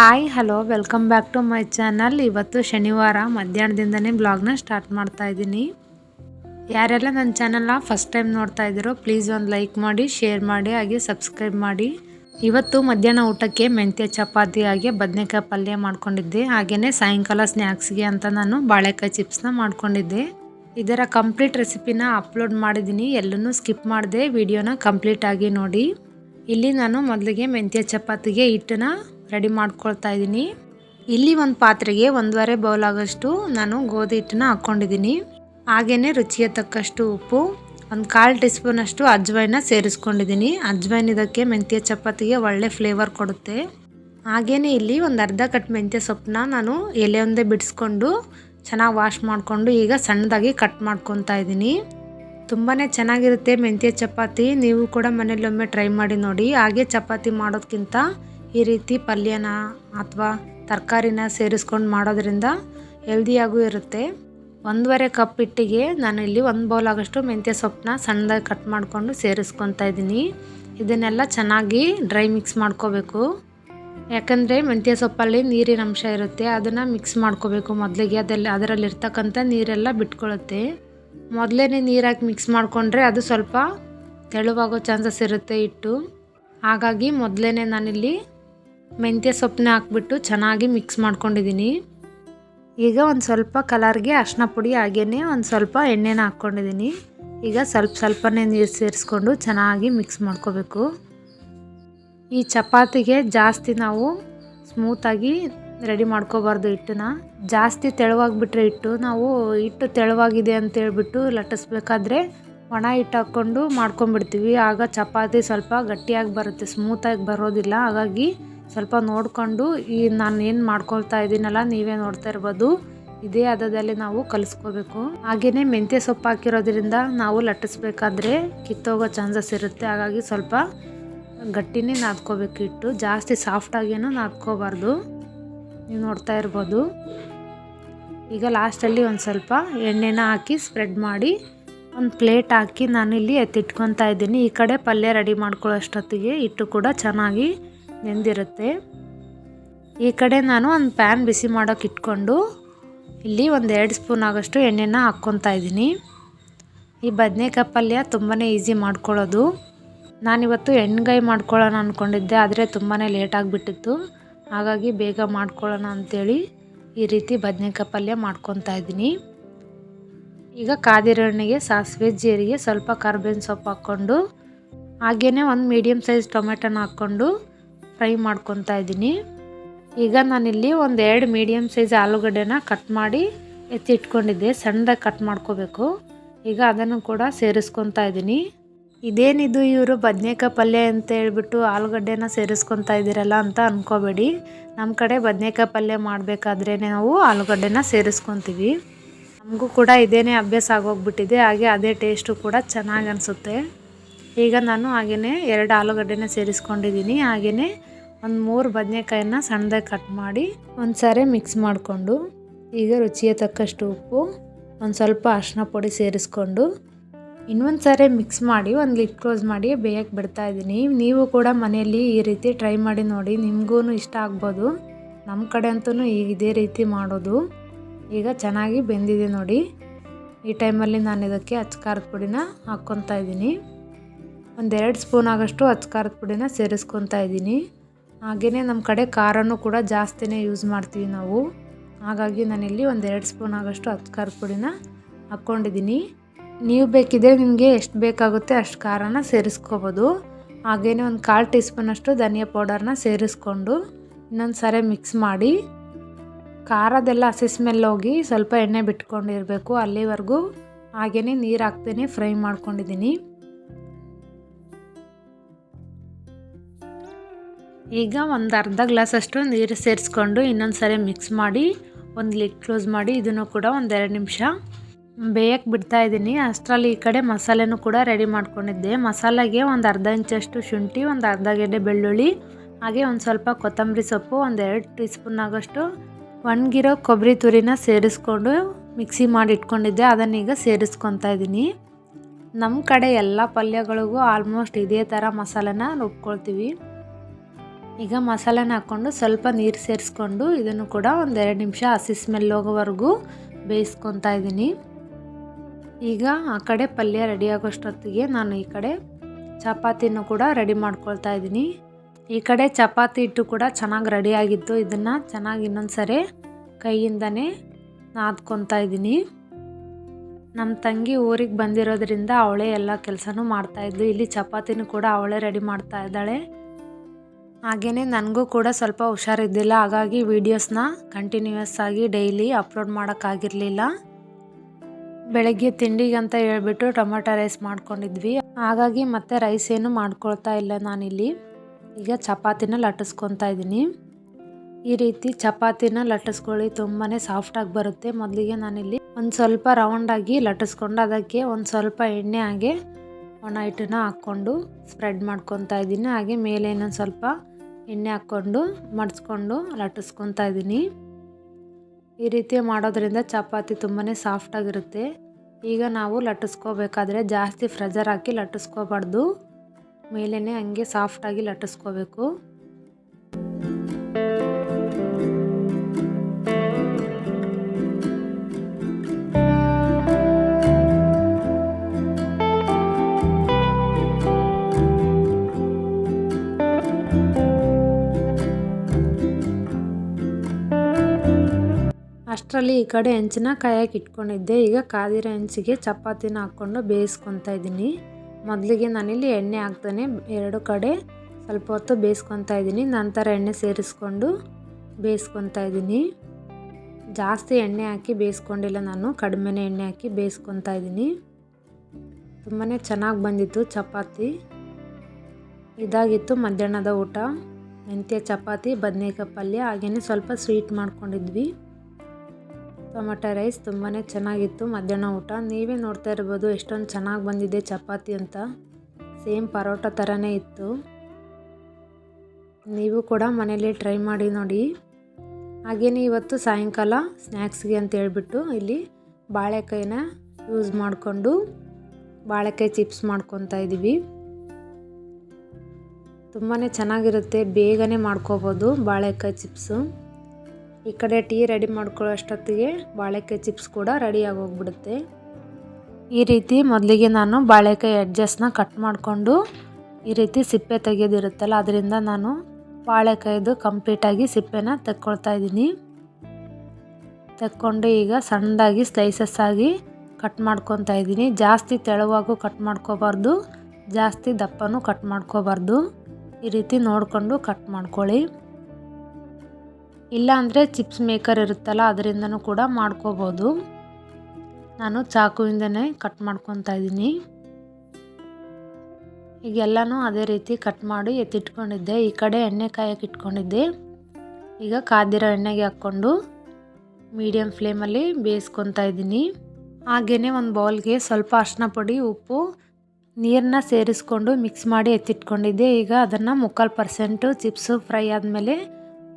Hi, hello, welcome back to my channel. ಇವತ್ತು ಶನಿವಾರ, ಮಧ್ಯಾಹ್ನದಿಂದನೇ ಬ್ಲಾಗ್ನ start ಮಾಡ್ತಾ ಇದ್ದೀನಿ. ಯಾರೆಲ್ಲ ನನ್ನ ಚಾನಲ್ನ ಫಸ್ಟ್ ಟೈಮ್ ನೋಡ್ತಾ ಇದ್ದೀರೋ ಪ್ಲೀಸ್ ಒಂದು ಲೈಕ್ ಮಾಡಿ ಶೇರ್ ಮಾಡಿ, ಹಾಗೆ ಸಬ್ಸ್ಕ್ರೈಬ್ ಮಾಡಿ. ಇವತ್ತು ಮಧ್ಯಾಹ್ನ ಊಟಕ್ಕೆ ಮೆಂತ್ಯ ಚಪಾತಿ ಹಾಗೆ ಬದನೆಕಾಯಿ ಪಲ್ಯ ಮಾಡ್ಕೊಂಡಿದ್ದೆ. ಹಾಗೆಯೇ ಸಾಯಂಕಾಲ ಸ್ನ್ಯಾಕ್ಸ್ಗೆ ಅಂತ ನಾನು ಬಾಳೆಕಾಯಿ ಚಿಪ್ಸ್ನ ಮಾಡ್ಕೊಂಡಿದ್ದೆ. ಇದರ ಕಂಪ್ಲೀಟ್ ರೆಸಿಪಿನ ಅಪ್ಲೋಡ್ ಮಾಡಿದ್ದೀನಿ. ಎಲ್ಲನೂ ಸ್ಕಿಪ್ ಮಾಡಿದೆ ವಿಡಿಯೋನ ಕಂಪ್ಲೀಟ್ ಆಗಿ ನೋಡಿ. ಇಲ್ಲಿ ನಾನು ಮೊದಲಿಗೆ ಮೆಂತ್ಯ ಚಪಾತಿಗೆ ಹಿಟ್ಟನ್ನ ರೆಡಿ ಮಾಡ್ಕೊಳ್ತಾ ಇದ್ದೀನಿ. ಇಲ್ಲಿ ಒಂದು ಪಾತ್ರೆಗೆ ಒಂದೂವರೆ ಬೌಲ್ ಆಗೋಷ್ಟು ನಾನು ಗೋಧಿ ಹಿಟ್ಟನ್ನ ಹಾಕ್ಕೊಂಡಿದ್ದೀನಿ. ಹಾಗೆಯೇ ರುಚಿಗೆ ತಕ್ಕಷ್ಟು ಉಪ್ಪು, ಒಂದು ಕಾಲು ಟೀ ಸ್ಪೂನಷ್ಟು ಅಜ್ವೈನ ಸೇರಿಸ್ಕೊಂಡಿದ್ದೀನಿ. ಅಜ್ವೈನ್ ಇದಕ್ಕೆ ಮೆಂತ್ಯ ಚಪಾತಿಗೆ ಒಳ್ಳೆ ಫ್ಲೇವರ್ ಕೊಡುತ್ತೆ. ಹಾಗೆಯೇ ಇಲ್ಲಿ ಒಂದು ಅರ್ಧ ಕಟ್ ಮೆಂತ್ಯ ಸೊಪ್ಪನ್ನ ನಾನು ಎಲೆ ಒಂದೇ ಬಿಡಿಸ್ಕೊಂಡು ಚೆನ್ನಾಗಿ ವಾಶ್ ಮಾಡಿಕೊಂಡು ಈಗ ಸಣ್ಣದಾಗಿ ಕಟ್ ಮಾಡ್ಕೊತಾ ಇದ್ದೀನಿ. ತುಂಬಾ ಚೆನ್ನಾಗಿರುತ್ತೆ ಮೆಂತ್ಯ ಚಪಾತಿ. ನೀವು ಕೂಡ ಮನೇಲೊಮ್ಮೆ ಟ್ರೈ ಮಾಡಿ ನೋಡಿ. ಹಾಗೆ ಚಪಾತಿ ಮಾಡೋದಕ್ಕಿಂತ ಈ ರೀತಿ ಪಲ್ಯನ ಅಥವಾ ತರಕಾರಿನ ಸೇರಿಸ್ಕೊಂಡು ಮಾಡೋದ್ರಿಂದ ಹೆಲ್ದಿಯಾಗೂ ಇರುತ್ತೆ. ಒಂದೂವರೆ ಕಪ್ ಹಿಟ್ಟಿಗೆ ನಾನು ಇಲ್ಲಿ ಒಂದು ಬೌಲ್ ಆಗೋಷ್ಟು ಮೆಂತ್ಯ ಸೊಪ್ಪನ್ನ ಸಣ್ಣದಾಗಿ ಕಟ್ ಮಾಡಿಕೊಂಡು ಸೇರಿಸ್ಕೊತಾ ಇದ್ದೀನಿ. ಇದನ್ನೆಲ್ಲ ಚೆನ್ನಾಗಿ ಡ್ರೈ ಮಿಕ್ಸ್ ಮಾಡ್ಕೋಬೇಕು. ಯಾಕಂದರೆ ಮೆಂತ್ಯ ಸೊಪ್ಪಲ್ಲಿ ನೀರಿನ ಅಂಶ ಇರುತ್ತೆ, ಅದನ್ನು ಮಿಕ್ಸ್ ಮಾಡ್ಕೋಬೇಕು ಮೊದಲಿಗೆ. ಅದೆಲ್ಲ ಅದರಲ್ಲಿರ್ತಕ್ಕಂಥ ನೀರೆಲ್ಲ ಬಿಟ್ಕೊಳ್ಳುತ್ತೆ ಮೊದಲೇ ನೀರಾಕಿ ಮಿಕ್ಸ್ ಮಾಡಿಕೊಂಡ್ರೆ ಅದು ಸ್ವಲ್ಪ ತೆಳುವಾಗೋ ಚಾನ್ಸಸ್ ಇರುತ್ತೆ ಹಿಟ್ಟು. ಹಾಗಾಗಿ ಮೊದಲೇ ನಾನಿಲ್ಲಿ ಮೆಂತ್ಯ ಸೊಪ್ಪನ್ನ ಹಾಕ್ಬಿಟ್ಟು ಚೆನ್ನಾಗಿ ಮಿಕ್ಸ್ ಮಾಡ್ಕೊಂಡಿದ್ದೀನಿ. ಈಗ ಒಂದು ಸ್ವಲ್ಪ ಕಲರ್ಗೆ ಅರ್ಶಿನ ಪುಡಿ ಹಾಗೇ ಒಂದು ಸ್ವಲ್ಪ ಎಣ್ಣೆನ ಹಾಕ್ಕೊಂಡಿದ್ದೀನಿ. ಈಗ ಸ್ವಲ್ಪ ಸ್ವಲ್ಪನೇ ನೀರು ಸೇರಿಸ್ಕೊಂಡು ಚೆನ್ನಾಗಿ ಮಿಕ್ಸ್ ಮಾಡ್ಕೋಬೇಕು. ಈ ಚಪಾತಿಗೆ ಜಾಸ್ತಿ ನಾವು ಸ್ಮೂತಾಗಿ ರೆಡಿ ಮಾಡ್ಕೋಬಾರ್ದು ಹಿಟ್ಟನ್ನ. ಜಾಸ್ತಿ ತೆಳುವಾಗಿಬಿಟ್ರೆ ಹಿಟ್ಟು, ನಾವು ಹಿಟ್ಟು ತೆಳುವಾಗಿದೆ ಅಂತೇಳ್ಬಿಟ್ಟು ಲಟ್ಟಿಸ್ಬೇಕಾದ್ರೆ ಒಣ ಹಿಟ್ಟು ಹಾಕ್ಕೊಂಡು ಮಾಡ್ಕೊಂಬಿಡ್ತೀವಿ ಆಗ ಚಪಾತಿ ಸ್ವಲ್ಪ ಗಟ್ಟಿಯಾಗಿ ಬರುತ್ತೆ ಸ್ಮೂತಾಗಿ ಬರೋದಿಲ್ಲ. ಹಾಗಾಗಿ ಸ್ವಲ್ಪ ನೋಡಿಕೊಂಡು ಈ ನಾನು ಏನು ಮಾಡ್ಕೊಳ್ತಾ ಇದ್ದೀನಲ್ಲ ನೀವೇ ನೋಡ್ತಾ ಇರ್ಬೋದು. ಇದೇ ಹದದಲ್ಲಿ ನಾವು ಕಲಿಸ್ಕೋಬೇಕು. ಹಾಗೆಯೇ ಮೆಂತ್ಯ ಸೊಪ್ಪು ಹಾಕಿರೋದ್ರಿಂದ ನಾವು ಲಟ್ಟಿಸ್ಬೇಕಾದ್ರೆ ಕಿತ್ತೋಗೋ ಚಾನ್ಸಸ್ ಇರುತ್ತೆ. ಹಾಗಾಗಿ ಸ್ವಲ್ಪ ಗಟ್ಟಿನೇ ನಾದ್ಕೋಬೇಕು ಹಿಟ್ಟು. ಜಾಸ್ತಿ ಸಾಫ್ಟಾಗೇನು ನಾದ್ಕೋಬಾರ್ದು. ನೀವು ನೋಡ್ತಾ ಇರ್ಬೋದು. ಈಗ ಲಾಸ್ಟಲ್ಲಿ ಒಂದು ಸ್ವಲ್ಪ ಎಣ್ಣೆನ ಹಾಕಿ ಸ್ಪ್ರೆಡ್ ಮಾಡಿ ಒಂದು ಪ್ಲೇಟ್ ಹಾಕಿ ನಾನಿಲ್ಲಿ ಎತ್ತಿಟ್ಕೊತಾ ಇದ್ದೀನಿ. ಈ ಕಡೆ ಪಲ್ಯ ರೆಡಿ ಮಾಡ್ಕೊಳ್ಳೋಷ್ಟೊತ್ತಿಗೆ ಹಿಟ್ಟು ಕೂಡ ಚೆನ್ನಾಗಿ ನೆಂದಿರುತ್ತೆ. ಈ ಕಡೆ ನಾನು ಒಂದು ಪ್ಯಾನ್ ಬಿಸಿ ಮಾಡೋಕೆ ಇಟ್ಕೊಂಡು ಇಲ್ಲಿ ಒಂದು ಎರಡು ಸ್ಪೂನ್ ಆಗೋಷ್ಟು ಎಣ್ಣೆನ ಹಾಕ್ಕೊತಾ ಇದ್ದೀನಿ. ಈ ಬದನೆಕಾಯಿ ಪಲ್ಯ ತುಂಬಾ ಈಸಿ ಮಾಡ್ಕೊಳ್ಳೋದು. ನಾನಿವತ್ತು ಎಣ್ಣೆಗಾಯಿ ಮಾಡ್ಕೊಳ್ಳೋಣ ಅಂದ್ಕೊಂಡಿದ್ದೆ ಆದರೆ ತುಂಬಾ ಲೇಟ್ ಆಗಿಬಿಟ್ಟಿತ್ತು. ಹಾಗಾಗಿ ಬೇಗ ಮಾಡ್ಕೊಳ್ಳೋಣ ಅಂಥೇಳಿ ಈ ರೀತಿ ಬದನೆಕಾಯಿ ಪಲ್ಯ ಮಾಡ್ಕೊತಾ ಇದ್ದೀನಿ. ಈಗ ಕಾದಿರೋ ಎಣ್ಣೆಗೆ ಸಾಸಿವೆ, ಜೀರಿಗೆ, ಸ್ವಲ್ಪ ಕರ್ಬೇವಿನ ಸೊಪ್ಪು ಹಾಕ್ಕೊಂಡು ಹಾಗೆಯೇ ಒಂದು ಮೀಡಿಯಮ್ ಸೈಜ್ ಟೊಮೆಟೊನ ಹಾಕ್ಕೊಂಡು ಫ್ರೈ ಮಾಡ್ಕೊತಾ ಇದ್ದೀನಿ. ಈಗ ನಾನಿಲ್ಲಿ ಒಂದು ಎರಡು ಮೀಡಿಯಮ್ ಸೈಜ್ ಆಲೂಗಡ್ಡೆನ ಕಟ್ ಮಾಡಿ ಎತ್ತಿಟ್ಕೊಂಡಿದ್ದೆ. ಸಣ್ಣದಾಗಿ ಕಟ್ ಮಾಡ್ಕೋಬೇಕು. ಈಗ ಅದನ್ನು ಕೂಡ ಸೇರಿಸ್ಕೊತಾ ಇದ್ದೀನಿ. ಇದೇನಿದು ಇವರು ಬದನೇಕಾಯಿ ಪಲ್ಯ ಅಂತ ಹೇಳ್ಬಿಟ್ಟು ಆಲೂಗಡ್ಡೆನ ಸೇರಿಸ್ಕೊತಾ ಇದ್ದೀರಲ್ಲ ಅಂತ ಅಂದ್ಕೋಬೇಡಿ ನಮ್ಮ ಕಡೆ ಬದನೇಕಾಯಿ ಪಲ್ಯ ಮಾಡಬೇಕಾದ್ರೆ ನಾವು ಆಲೂಗಡ್ಡೆನ ಸೇರಿಸ್ಕೊತೀವಿ. ನಮಗೂ ಕೂಡ ಇದೇನೇ ಅಭ್ಯಾಸ ಆಗೋಗ್ಬಿಟ್ಟಿದೆ. ಹಾಗೆ ಅದೇ ಟೇಸ್ಟು ಕೂಡ ಚೆನ್ನಾಗಿ ಅನಿಸುತ್ತೆ. ಈಗ ನಾನು ಹಾಗೆಯೇ ಎರಡು ಆಲೂಗಡ್ಡೆನ ಸೇರಿಸ್ಕೊಂಡಿದ್ದೀನಿ. ಹಾಗೆಯೇ ಒಂದು ಮೂರು ಬದನೆಕಾಯನ್ನ ಸಣ್ಣದಾಗಿ ಕಟ್ ಮಾಡಿ ಒಂದು ಸಾರಿ ಮಿಕ್ಸ್ ಮಾಡಿಕೊಂಡು ಈಗ ರುಚಿಗೆ ತಕ್ಕಷ್ಟು ಉಪ್ಪು, ಒಂದು ಸ್ವಲ್ಪ ಅರಿಶಿನ ಪುಡಿ ಸೇರಿಸ್ಕೊಂಡು ಇನ್ನೊಂದು ಸಾರಿ ಮಿಕ್ಸ್ ಮಾಡಿ ಒಂದು ಲಿಡ್ ಕ್ಲೋಸ್ ಮಾಡಿ ಬೇಯಕ್ಕೆ ಬಿಡ್ತಾ ಇದ್ದೀನಿ. ನೀವು ಕೂಡ ಮನೆಯಲ್ಲಿ ಈ ರೀತಿ ಟ್ರೈ ಮಾಡಿ ನೋಡಿ ನಿಮಗೂ ಇಷ್ಟ ಆಗ್ಬೋದು. ನಮ್ಮ ಕಡೆ ಅಂತೂ ಈಗ ಇದೇ ರೀತಿ ಮಾಡೋದು. ಈಗ ಚೆನ್ನಾಗಿ ಬೆಂದಿದೆ ನೋಡಿ. ಈ ಟೈಮಲ್ಲಿ ನಾನು ಇದಕ್ಕೆ ಅಚ್ಕಾರದ ಪುಡಿನ ಹಾಕ್ಕೊತಾ ಇದ್ದೀನಿ. ಒಂದೆರಡು ಸ್ಪೂನ್ ಆಗೋಷ್ಟು ಅಚ್ಕಾರದ ಪುಡಿನ ಸೇರಿಸ್ಕೊತಾ ಇದ್ದೀನಿ. ಹಾಗೆಯೇ ನಮ್ಮ ಕಡೆ ಖಾರನೂ ಕೂಡ ಜಾಸ್ತಿನೇ ಯೂಸ್ ಮಾಡ್ತೀವಿ ನಾವು. ಹಾಗಾಗಿ ನಾನಿಲ್ಲಿ ಒಂದೆರಡು ಸ್ಪೂನ್ ಆಗೋಷ್ಟು ಹತ್ತು ಖಾರ ಪುಡಿನ ಹಾಕ್ಕೊಂಡಿದ್ದೀನಿ ನೀವು ಬೇಕಿದ್ರೆ ನಿಮಗೆ ಎಷ್ಟು ಬೇಕಾಗುತ್ತೆ ಅಷ್ಟು ಖಾರನ ಸೇರಿಸ್ಕೋಬೋದು. ಹಾಗೆಯೇ ಒಂದು ಕಾಲು ಟೀ ಸ್ಪೂನಷ್ಟು ಧನಿಯಾ ಪೌಡರ್ನ ಸೇರಿಸ್ಕೊಂಡು ಇನ್ನೊಂದು ಸಾರಿ ಮಿಕ್ಸ್ ಮಾಡಿ. ಖಾರದೆಲ್ಲ ಹಸಿ ಸ್ಮೆಲ್ ಹೋಗಿ ಸ್ವಲ್ಪ ಎಣ್ಣೆ ಬಿಟ್ಕೊಂಡಿರಬೇಕು ಅಲ್ಲಿವರೆಗೂ. ಹಾಗೆಯೇ ನೀರು ಹಾಕ್ತೇನೆ ಫ್ರೈ ಮಾಡ್ಕೊಂಡಿದ್ದೀನಿ ಈಗ ಒಂದು ಅರ್ಧ ಗ್ಲಾಸಷ್ಟು ನೀರು ಸೇರಿಸ್ಕೊಂಡು ಇನ್ನೊಂದು ಸರಿ ಮಿಕ್ಸ್ ಮಾಡಿ, ಒಂದು ಲಿಡ್ ಕ್ಲೋಸ್ ಮಾಡಿ, ಇದನ್ನು ಕೂಡ ಒಂದೆರಡು ನಿಮಿಷ ಬೇಯಕ್ಕೆ ಬಿಡ್ತಾ ಇದ್ದೀನಿ. ಅಷ್ಟರಲ್ಲಿ ಈ ಕಡೆ ಮಸಾಲೆನೂ ಕೂಡ ರೆಡಿ ಮಾಡ್ಕೊಂಡಿದ್ದೆ. ಮಸಾಲೆಗೆ ಒಂದು ಅರ್ಧ ಇಂಚಷ್ಟು ಶುಂಠಿ, ಒಂದು ಅರ್ಧ ಗೆಡ್ಡೆ ಬೆಳ್ಳುಳ್ಳಿ, ಹಾಗೆ ಒಂದು ಸ್ವಲ್ಪ ಕೊತ್ತಂಬರಿ ಸೊಪ್ಪು, ಒಂದು ಎರಡು ಟೀ ಸ್ಪೂನ್ ಆಗೋಷ್ಟು ಒಣಗಿರೋ ಕೊಬ್ಬರಿ ತುರಿನ ಸೇರಿಸ್ಕೊಂಡು ಮಿಕ್ಸಿ ಮಾಡಿ ಇಟ್ಕೊಂಡಿದ್ದೆ. ಅದನ್ನೀಗ ಸೇರಿಸ್ಕೊತಾ ಇದ್ದೀನಿ. ನಮ್ಮ ಕಡೆ ಎಲ್ಲ ಪಲ್ಯಗಳಿಗೂ ಆಲ್ಮೋಸ್ಟ್ ಇದೇ ಥರ ಮಸಾಲೆನ ರುಬ್ಕೊಳ್ತೀವಿ. ಈಗ ಮಸಾಲೆನ ಹಾಕ್ಕೊಂಡು ಸ್ವಲ್ಪ ನೀರು ಸೇರಿಸ್ಕೊಂಡು ಇದನ್ನು ಕೂಡ ಒಂದೆರಡು ನಿಮಿಷ ಹಸಿ ಸ್ಮೆಲ್ ಹೋಗೋವರೆಗೂ ಬೇಯಿಸ್ಕೊತಾ ಇದ್ದೀನಿ ಈಗ ಆ ಕಡೆ ಪಲ್ಯ ರೆಡಿ ಆಗೋಷ್ಟೊತ್ತಿಗೆ ನಾನು ಈ ಕಡೆ ಚಪಾತಿನೂ ಕೂಡ ರೆಡಿ ಮಾಡ್ಕೊಳ್ತಾ ಇದ್ದೀನಿ ಈ ಕಡೆ ಚಪಾತಿ ಹಿಟ್ಟು ಕೂಡ ಚೆನ್ನಾಗಿ ರೆಡಿ ಆಗಿತ್ತು ಇದನ್ನು ಚೆನ್ನಾಗಿ ಇನ್ನೊಂದು ಸರಿ ಕೈಯಿಂದನೇ ನಾದ್ಕೊತಾ ಇದ್ದೀನಿ ನಮ್ಮ ತಂಗಿ ಊರಿಗೆ ಬಂದಿರೋದ್ರಿಂದ ಅವಳೇ ಎಲ್ಲ ಕೆಲಸನೂ ಮಾಡ್ತಾಯಿದ್ಲು ಇಲ್ಲಿ ಚಪಾತಿನೂ ಕೂಡ ಅವಳೇ ರೆಡಿ ಮಾಡ್ತಾ ಇದ್ದಾಳೆ. ಹಾಗೆಯೇ ನನಗೂ ಕೂಡ ಸ್ವಲ್ಪ ಹುಷಾರಿದ್ದಿಲ್ಲ, ಹಾಗಾಗಿ ವೀಡಿಯೋಸ್ನ ಕಂಟಿನ್ಯೂಯಸ್ ಆಗಿ ಡೈಲಿ ಅಪ್ಲೋಡ್ ಮಾಡೋಕ್ಕಾಗಿರಲಿಲ್ಲ. ಬೆಳಗ್ಗೆ ತಿಂಡಿಗೆ ಅಂತ ಹೇಳ್ಬಿಟ್ಟು ಟೊಮೆಟೊ ರೈಸ್ ಮಾಡ್ಕೊಂಡಿದ್ವಿ. ಹಾಗಾಗಿ ಮತ್ತೆ ರೈಸ್ ಏನು ಮಾಡ್ಕೊಳ್ತಾ ಇಲ್ಲ ನಾನಿಲ್ಲಿ. ಈಗ ಚಪಾತಿನ ಲಟ್ಟಿಸ್ಕೊತಾ ಇದ್ದೀನಿ. ಈ ರೀತಿ ಚಪಾತಿನ ಲಟ್ಟಿಸ್ಕೊಳ್ಳಿ ತುಂಬಾ ಸಾಫ್ಟಾಗಿ ಬರುತ್ತೆ. ಮೊದಲಿಗೆ ನಾನಿಲ್ಲಿ ಒಂದು ಸ್ವಲ್ಪ ರೌಂಡಾಗಿ ಲಟ್ಟಿಸ್ಕೊಂಡು ಅದಕ್ಕೆ ಒಂದು ಸ್ವಲ್ಪ ಎಣ್ಣೆ ಹಾಗೆ ಒಣ ಹಿಟ್ಟನ್ನ ಹಾಕ್ಕೊಂಡು ಸ್ಪ್ರೆಡ್ ಮಾಡ್ಕೊತಾ ಇದ್ದೀನಿ. ಹಾಗೆ ಮೇಲೆ ಇನ್ನೊಂದು ಸ್ವಲ್ಪ ಎಣ್ಣೆ ಹಾಕ್ಕೊಂಡು ಮಡಿಸ್ಕೊಂಡು ಲಟ್ಟಿಸ್ಕೊತಾ ಇದ್ದೀನಿ. ಈ ರೀತಿ ಮಾಡೋದ್ರಿಂದ ಚಪಾತಿ ತುಂಬಾ ಸಾಫ್ಟಾಗಿರುತ್ತೆ ಈಗ ನಾವು ಲಟ್ಟಿಸ್ಕೋಬೇಕಾದ್ರೆ ಜಾಸ್ತಿ ಫ್ರೆಜರ್ ಹಾಕಿ ಲಟ್ಟಿಸ್ಕೋಬಾರ್ದು. ಮೇಲೇ ಹಂಗೆ ಸಾಫ್ಟಾಗಿ ಲಟ್ಟಿಸ್ಕೋಬೇಕು. ಅಷ್ಟರಲ್ಲಿ ಈ ಕಡೆ ಹೆಂಚಿನ ಕಾಯಕ್ಕೆ ಇಟ್ಕೊಂಡಿದ್ದೆ. ಈಗ ಕಾದಿರೋ ಹೆಂಚಿಗೆ ಚಪಾತಿನ ಹಾಕ್ಕೊಂಡು ಬೇಯಿಸ್ಕೊತಾ ಇದ್ದೀನಿ. ಮೊದಲಿಗೆ ನಾನಿಲ್ಲಿ ಎಣ್ಣೆ ಹಾಕ್ತಾನೆ. ಎರಡು ಕಡೆ ಸ್ವಲ್ಪ ಹೊತ್ತು ಬೇಯಿಸ್ಕೊತಾ ಇದ್ದೀನಿ. ನಂತರ ಎಣ್ಣೆ ಸೇರಿಸ್ಕೊಂಡು ಬೇಯಿಸ್ಕೊತಾ ಇದ್ದೀನಿ. ಜಾಸ್ತಿ ಎಣ್ಣೆ ಹಾಕಿ ಬೇಯಿಸ್ಕೊಂಡಿಲ್ಲ ನಾನು. ಕಡಿಮೆನೇ ಎಣ್ಣೆ ಹಾಕಿ ಬೇಯಿಸ್ಕೊತಾ ಇದ್ದೀನಿ. ತುಂಬಾ ಚೆನ್ನಾಗಿ ಬಂದಿತ್ತು ಚಪಾತಿ. ಇದಾಗಿತ್ತು ಮಧ್ಯಾಹ್ನದ ಊಟ. ಮೆಂತ್ಯ ಚಪಾತಿ, ಬದನೇಕಾಯಿ ಪಲ್ಯ ಹಾಗೆಯೇ ಸ್ವಲ್ಪ ಸ್ವೀಟ್ ಮಾಡ್ಕೊಂಡಿದ್ವಿ. ಟೊಮೆಟೊ ರೈಸ್ ತುಂಬಾ ಚೆನ್ನಾಗಿತ್ತು, ಮಧ್ಯಾಹ್ನ ಊಟ. ನೀವೇ ನೋಡ್ತಾ ಇರ್ಬೋದು ಎಷ್ಟೊಂದು ಚೆನ್ನಾಗಿ ಬಂದಿದೆ ಚಪಾತಿ ಅಂತ. ಸೇಮ್ ಪರೋಟ ಥರನೇ ಇತ್ತು. ನೀವು ಕೂಡ ಮನೇಲಿ ಟ್ರೈ ಮಾಡಿ ನೋಡಿ. ಹಾಗೆಯೇ ಇವತ್ತು ಸಾಯಂಕಾಲ ಸ್ನ್ಯಾಕ್ಸ್ಗೆ ಅಂತ ಹೇಳ್ಬಿಟ್ಟು ಇಲ್ಲಿ ಬಾಳೆಕಾಯಿನ ಯೂಸ್ ಮಾಡಿಕೊಂಡು ಬಾಳೆಕಾಯಿ ಚಿಪ್ಸ್ ಮಾಡ್ಕೊತಾ ಇದ್ದೀವಿ. ತುಂಬಾ ಚೆನ್ನಾಗಿರುತ್ತೆ, ಬೇಗನೆ ಮಾಡ್ಕೋಬೋದು ಬಾಳೆಕಾಯಿ ಚಿಪ್ಸು. ಈ ಕಡೆ ಟೀ ರೆಡಿ ಮಾಡ್ಕೊಳ್ಳೋ ಅಷ್ಟೊತ್ತಿಗೆ ಬಾಳೆಕಾಯಿ ಚಿಪ್ಸ್ ಕೂಡ ರೆಡಿಯಾಗಿ ಹೋಗ್ಬಿಡುತ್ತೆ ಈ ರೀತಿ ಮೊದಲಿಗೆ ನಾನು ಬಾಳೆಕಾಯಿ ಎಡ್ಜಸ್ನ ಕಟ್ ಮಾಡಿಕೊಂಡು ಈ ರೀತಿ ಸಿಪ್ಪೆ ತೆಗೆಯೋದಿರುತ್ತಲ್ಲ ಅದರಿಂದ ನಾನು ಬಾಳೆಕಾಯ್ದು ಕಂಪ್ಲೀಟಾಗಿ ಸಿಪ್ಪೆನ ತೆಕ್ಕೊಳ್ತಾ ಇದ್ದೀನಿ. ತೆಕ್ಕೊಂಡು ಈಗ ಸಣ್ಣದಾಗಿ ಸ್ಲೈಸಸ್ ಆಗಿ ಕಟ್ ಮಾಡ್ಕೊತಾ ಇದ್ದೀನಿ. ಜಾಸ್ತಿ ತೆಳುವಾಗೂ ಕಟ್ ಮಾಡ್ಕೋಬಾರ್ದು, ಜಾಸ್ತಿ ದಪ್ಪನೂ ಕಟ್ ಮಾಡ್ಕೋಬಾರ್ದು. ಈ ರೀತಿ ನೋಡಿಕೊಂಡು ಕಟ್ ಮಾಡ್ಕೊಳ್ಳಿ. ಇಲ್ಲ ಅಂದರೆ ಚಿಪ್ಸ್ ಮೇಕರ್ ಇರುತ್ತಲ್ಲ, ಅದರಿಂದನೂ ಕೂಡ ಮಾಡ್ಕೋಬೋದು. ನಾನು ಚಾಕುವಿಂದನೇ ಕಟ್ ಮಾಡ್ಕೊತಾ ಇದ್ದೀನಿ. ಈಗೆಲ್ಲನೂ ಅದೇ ರೀತಿ ಕಟ್ ಮಾಡಿ ಎತ್ತಿಟ್ಕೊಂಡಿದ್ದೆ. ಈ ಕಡೆ ಎಣ್ಣೆ ಕಾಯಕ್ಕೆ ಇಟ್ಕೊಂಡಿದ್ದೆ. ಈಗ ಕಾದಿರೋ ಎಣ್ಣೆಗೆ ಹಾಕ್ಕೊಂಡು ಮೀಡಿಯಮ್ ಫ್ಲೇಮಲ್ಲಿ ಬೇಯಿಸ್ಕೊತಾ ಇದ್ದೀನಿ. ಹಾಗೆಯೇ ಒಂದು ಬೌಲ್ಗೆ ಸ್ವಲ್ಪ ಅರ್ಶಿನ ಪುಡಿ, ಉಪ್ಪು ನೀರನ್ನ ಸೇರಿಸ್ಕೊಂಡು ಮಿಕ್ಸ್ ಮಾಡಿ ಎತ್ತಿಟ್ಕೊಂಡಿದ್ದೆ. ಈಗ ಅದನ್ನು ಮುಕ್ಕಾಲು ಪರ್ಸೆಂಟು ಚಿಪ್ಸು ಫ್ರೈ ಆದಮೇಲೆ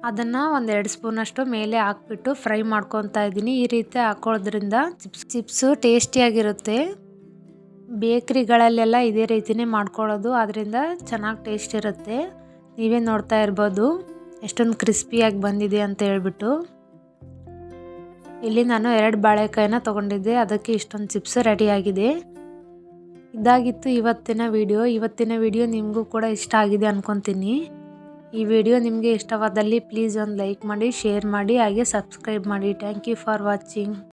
ಅದನ್ನು ಒಂದೆರಡು ಸ್ಪೂನಷ್ಟು ಮೇಲೆ ಹಾಕ್ಬಿಟ್ಟು ಫ್ರೈ ಮಾಡ್ಕೊತಾ ಇದ್ದೀನಿ. ಈ ರೀತಿ ಹಾಕೊಳ್ಳೋದ್ರಿಂದ ಚಿಪ್ಸ್, ಚಿಪ್ಸು ಟೇಸ್ಟಿಯಾಗಿರುತ್ತೆ ಬೇಕ್ರಿಗಳಲ್ಲೆಲ್ಲ ಇದೇ ರೀತಿನೇ ಮಾಡ್ಕೊಳ್ಳೋದು. ಅದರಿಂದ ಚೆನ್ನಾಗಿ ಟೇಸ್ಟ್ ಇರುತ್ತೆ. ನೀವೇ ನೋಡ್ತಾ ಇರ್ಬೋದು. ಎಷ್ಟೊಂದು ಕ್ರಿಸ್ಪಿಯಾಗಿ ಬಂದಿದೆ ಅಂತ ಹೇಳ್ಬಿಟ್ಟು. ಇಲ್ಲಿ ನಾನು ಎರಡು ಬಾಳೆಕಾಯಿನ ತೊಗೊಂಡಿದ್ದೆ. ಅದಕ್ಕೆ ಇಷ್ಟೊಂದು ಚಿಪ್ಸ್ ರೆಡಿಯಾಗಿದೆ ಇದಾಗಿತ್ತು ಇವತ್ತಿನ ವಿಡಿಯೋ. ಇವತ್ತಿನ ವಿಡಿಯೋ ನಿಮಗೂ ಕೂಡ ಇಷ್ಟ ಆಗಿದೆ ಅಂದ್ಕೊತೀನಿ ಈ ವಿಡಿಯೋ ನಿಮಗೆ ಇಷ್ಟವಾದಲ್ಲಿ ಪ್ಲೀಸ್ ಒಂದು ಲೈಕ್ ಮಾಡಿ ಶೇರ್ ಮಾಡಿ, ಹಾಗೆ ಸಬ್ಸ್ಕ್ರೈಬ್ ಮಾಡಿ. Thank you for watching